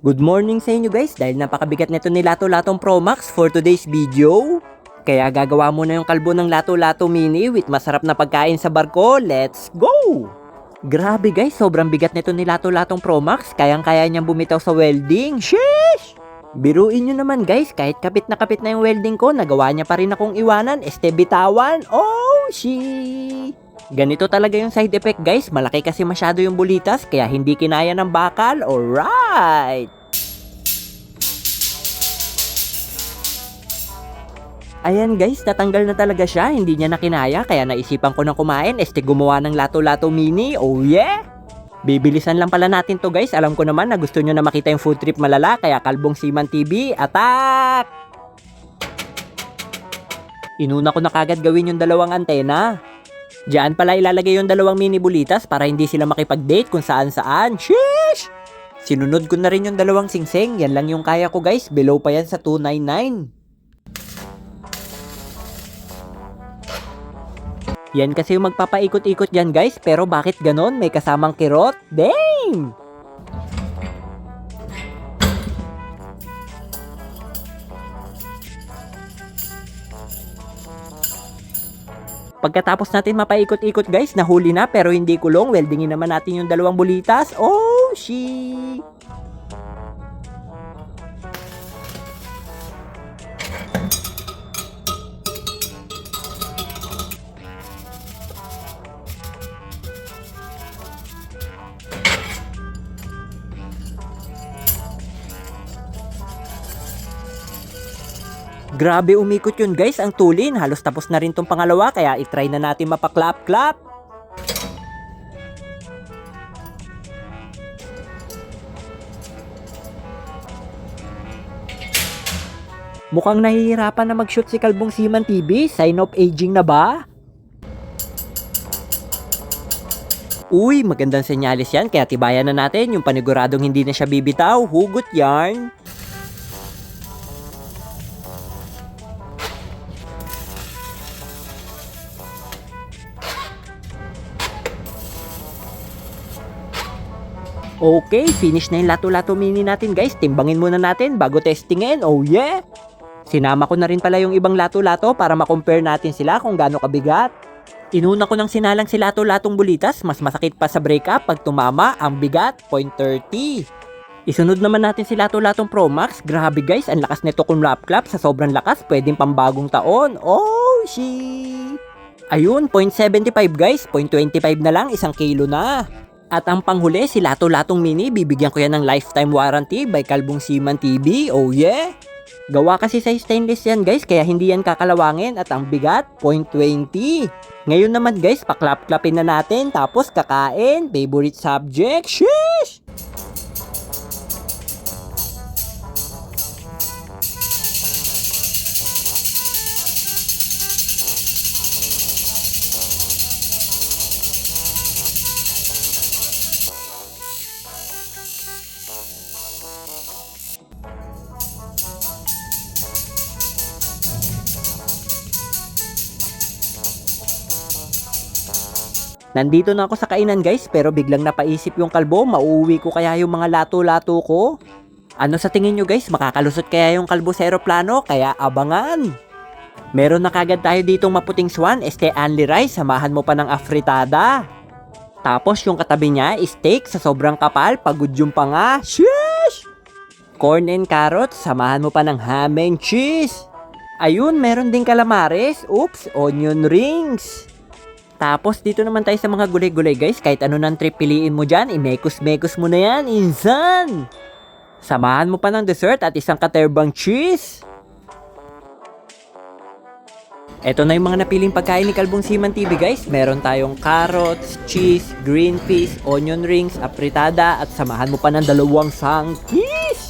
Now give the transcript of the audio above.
Good morning sa inyo guys dahil napakabigat nito ni Lato Latong Pro Max for today's video. Kaya gagawa muna yung kalbo ng Lato Lato Mini with masarap na pagkain sa barko. Let's go! Grabe guys, sobrang bigat nito ni Lato Latong Pro Max. Kayang-kaya niyang bumitaw sa welding. Sheesh! Biruin nyo naman guys, kahit kapit na kapit na yung welding ko, nagawa niya pa rin akong iwanan, este bitawan. Oh, she! Ganito talaga yung side effect guys, malaki kasi masyado yung bulitas kaya hindi kinaya ng bakal. Alright! Ayan guys, natanggal na talaga siya, hindi niya na kinaya kaya naisipan ko nang kumain, este gumawa ng lato-lato mini, oh yeah! Bibilisan lang pala natin to guys, alam ko naman na gusto nyo na makita yung food trip malala kaya Kalbong Siman TV, attack! Inuna ko na kagad gawin yung dalawang antena. Diyan pala ilalagay yung dalawang mini bulitas para hindi sila makipag-date kung saan saan. Sheesh! Sinunod ko na rin yung dalawang singseng. Yan lang yung kaya ko guys. Below pa yan sa 299. Yan kasi yung magpapaikot-ikot dyan guys. Pero bakit ganon? May kasamang kirot? Damn! Pagkatapos natin mapaikot-ikot guys, nahuli na pero hindi kulong. Weldingin naman natin yung dalawang bulitas. Oh, she! Grabe umikot yun guys, ang tulin. Halos tapos na rin tong pangalawa kaya itry na natin mapaklap-klap. Mukhang nahihirapan na mag-shoot si Kalbong Siman TV. Sign of aging na ba? Uy, magandang senyalis yan kaya tibayan na natin yung paniguradong hindi na siya bibitaw. Hugot yarn. Okay, finish na yung lato-lato mini natin guys. Timbangin muna natin bago testingin. Oh yeah! Sinama ko na rin pala yung ibang lato-lato para makompare natin sila kung gaano kabigat. Inuna ko ng sinalang si lato-latong bulitas, mas masakit pa sa breakup pag tumama ang bigat, 0.30. Isunod naman natin si Lato-Latong Pro Max. Grabe guys, ang lakas nito kung lap-clap. Sa sobrang lakas, pwedeng pambagong taon. Oh, she! Ayun, 0.75 guys. 0.25 na lang, isang kilo na. At ang panghuli, si Lato Latong Mini, bibigyan ko yan ng lifetime warranty by Kalbong Siman TV. Oh yeah! Gawa kasi sa stainless yan guys, kaya hindi yan kakalawangin at ang bigat, 0.20. Ngayon naman guys, paklap-klapin na natin, tapos kakain, favorite subject, sheesh! Nandito na ako sa kainan guys, pero biglang napaisip yung kalbo, mauuwi ko kaya yung mga lato-lato ko? Ano sa tingin nyo guys, makakalusot kaya yung kalbo sa aeroplano? Kaya abangan! Meron na kagad tayo ditong maputing swan, este only rice, samahan mo pa ng afritada. Tapos yung katabi niya, steak sa sobrang kapal, pagod yung pa nga. Sheesh! Corn and carrots, samahan mo pa ng ham and cheese. Ayun, meron ding calamares. Oops, onion rings. Tapos dito naman tayo sa mga gulay-gulay guys. Kahit ano nang trip piliin mo dyan, imekos-mekos mo na yan, insan! Samahan mo pa ng dessert at isang katerbang cheese. Ito na yung mga napiling pagkain ni Kalbong Siman TV guys. Meron tayong carrots, cheese, green peas, onion rings, apritada at samahan mo pa ng dalawang sangkis.